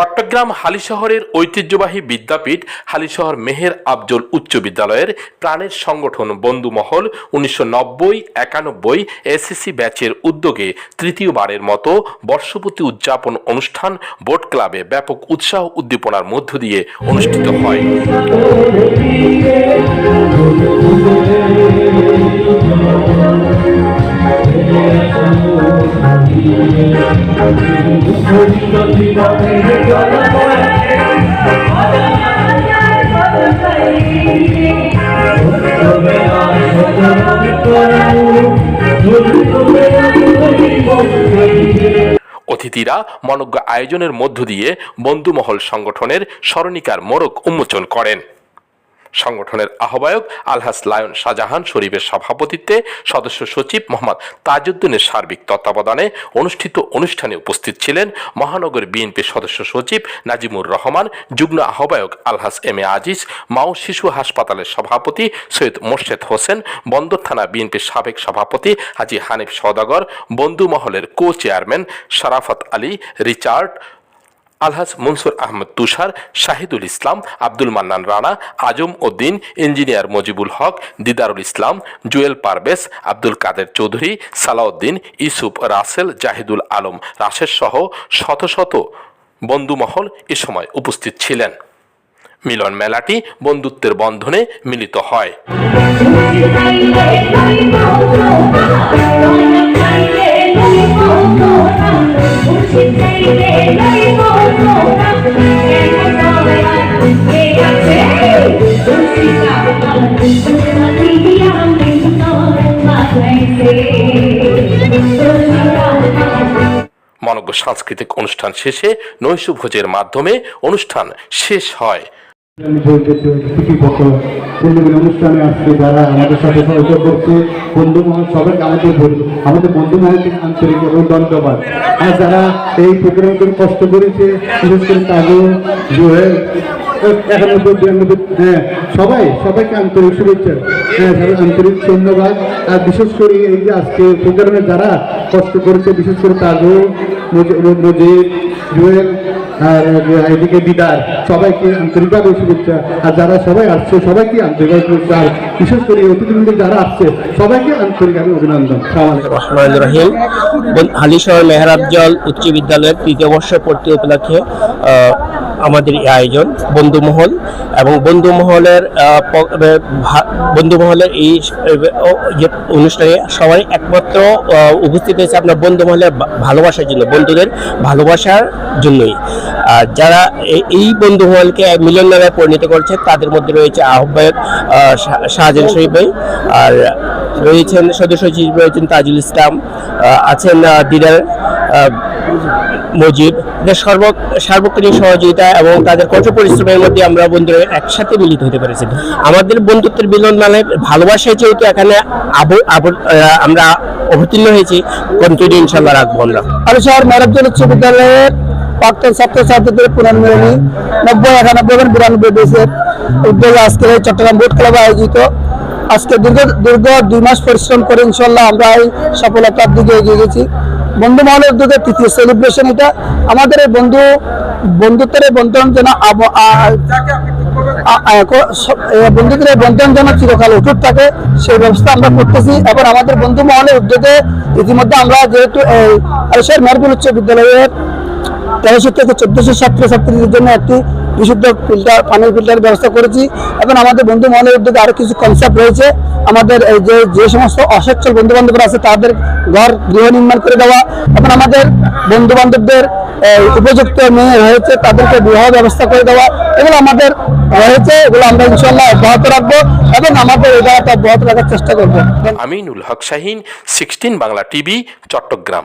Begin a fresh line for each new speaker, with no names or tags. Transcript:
চট্টগ্রাম হালিশহরের ঐতিহ্যবাহী বিদ্যাপীঠ হালিশহর মেহের আফজল উচ্চ বিদ্যালয়ের প্রাণের সংগঠন বন্ধুমহল উনিশশো নব্বই, একানব্বই এসএসসি ব্যাচের উদ্যোগে তৃতীয়বারের মতো বর্ষপতি উদযাপন অনুষ্ঠান বোট ক্লাবে ব্যাপক উৎসাহ উদ্দীপনার মধ্য দিয়ে অনুষ্ঠিত হয়। অতিথিরা মনজ্ঞ আয়োজনের মধ্য দিয়ে বন্ধুমহল সংগঠনের স্মরণিকার মোড়ক উন্মোচন করেন। সংগঠনের আহ্বায়ক আলহাস লায়ন শাহজাহান শরীফের সভাপতিত্বে সদস্য সচিব মোহাম্মদ তাজউদ্দিনের সার্বিক তত্ত্বাবধানে অনুষ্ঠিত অনুষ্ঠানে উপস্থিত ছিলেন মহানগর বিএনপির সদস্য সচিব নাজিমুর রহমান, যুগ্ম আহ্বায়ক আলহাস এম এ আজিজ, মাও শিশু হাসপাতালের সভাপতি সৈয়দ মোর্শেদ হোসেন, বন্দর থানা বিএনপির সাবেক সভাপতি হাজি হানিফ সওদাগর, বন্ধু মহলের co chairman Sharafat Ali, Richard Alhaj Mansur Ahmad Tushar, Shahidul Islam, Abdul Mannan Rana, Azam Uddin, engineer Mojibul Haque, Didarul Islam, Jewel Parvez, Abdul Kader Chowdhury, Salauddin, Yusuf Rasel, Zahidul Alam Rashed সহ শত শত বন্ধুমহল এ সময় উপস্থিত ছিলেন। মিলন মেলাটি বন্ধুত্বের বন্ধনে মিলিত হয়। মনজ্ঞ সাংস্কৃতিক অনুষ্ঠান শেষে নৈশভোজের মাধ্যমে অনুষ্ঠান শেষ হয়।
কষ্ট করেছে, বিশেষ করে হ্যাঁ সবাই, সবাইকে আন্তরিক শুভেচ্ছা হ্যাঁ আন্তরিক ধন্যবাদ। আর বিশেষ করে এই যে আজকে প্রোগ্রামে যারা কষ্ট করেছে, বিশেষ করে কাজু জুয়েল, আর এদিকে সবাইকে আন্তরিকভাবে শুভেচ্ছা। আর যারা সবাই আসছে, সবাইকে আন্তরিকভাবে শুভেচ্ছা। আর বিশেষ করে অতিথিবৃন্দ যারা আসছে, সবাইকে আন্তরিকভাবে অভিনন্দন।
রহিম। হালিশহর মেহরাবজল উচ্চ বিদ্যালয়ের তৃতীয় বর্ষ পড়তে উপলক্ষে আমাদের এই আয়োজন বন্ধুমহল এবং বন্ধুমহলের বন্ধুমহলের এই অনুষ্ঠানে সবাই একমাত্র উপস্থিত হয়েছে আপনার বন্ধুমহলের ভালোবাসার জন্য বন্ধুদের ভালোবাসার জন্যই। আর যারা এই- বন্ধুমহলকে মিলন মেলায় পরিণত করছে তাদের মধ্যে রয়েছে আহ্বায়ক আহ, শাহজাহান শরীফ ভাই আর রয়েছেন সদস্য সচিব রয়েছেন তাজুল ইসলাম আছেন দিদার মজিব সর্ব সার্বক্ষণিক সহযোগিতা এবং তাদের কঠোর পরিশ্রমের মধ্যে আমরা বন্ধুরা একসাথে মিলিত হতে পেরেছি। আমাদের বন্ধুত্বের মিলন মানে ভালোবাসায় যেহেতু এখানে আমরা অবতীর্ণ হয়েছি, কন্টিনিউ ইনশাল্লাহ রাখব আমরা।
হালিশহর মেরাজল উচ্চ বিদ্যালয়ের প্রাক্তন ছাত্রছাত্রীদের পুনর্মিলনী, নব্বই, একানব্বই এবং বিরানব্বই বেসের উদ্যোগে আজকে চট্টগ্রাম বোট ক্লাবে আয়োজিত। আজকে দীর্ঘ দীর্ঘ দুই মাস পরিশ্রম করে ইনশাল্লাহ আমরা এই সফলতার দিকে এগিয়ে গেছি। বন্ধু মহলের উদ্যোগে তৃতীয় সেলিব্রেশন এটা। আমাদের এই বন্ধু, বন্ধুত্বের এই বন্ধন যেন বন্ধুদের এই বন্ধন যেন চিরকাল অটুট থাকে, সেই ব্যবস্থা আমরা করতেছি। এবং আমাদের বন্ধু মহলের উদ্যোগে ইতিমধ্যে আমরা যেহেতু এই মেরপুর উচ্চ বিদ্যালয়ের তেরোশো থেকে চোদ্দশো ছাত্রছাত্রীদের জন্য একটি বিশুদ্ধ ফিল্টার পানির ফিল্টার ব্যবস্থা করেছি। এবং আমাদের বন্ধু মহলের উদ্যোগে আরও কিছু কনসেপ্ট রয়েছে। আমাদের এই যে যে সমস্ত অসচ্ছল বন্ধু বান্ধবরা আছে, তাদের ঘর গৃহ নির্মাণ করে দেওয়া। এবং আমাদের বন্ধু বান্ধবদের উপযুক্ত মেয়ে রয়েছে, তাদেরকে বিবাহ ব্যবস্থা করে দেওয়া। এগুলো আমাদের রয়েছে, এগুলো আমরা ইনশাল্লাহ অব্যাহত রাখব। এবং আমাদের জায়গাটা অব্যাহত রাখার চেষ্টা করব।
Aminul Haque Shahin, sixteen Bangla TV, Chattogram.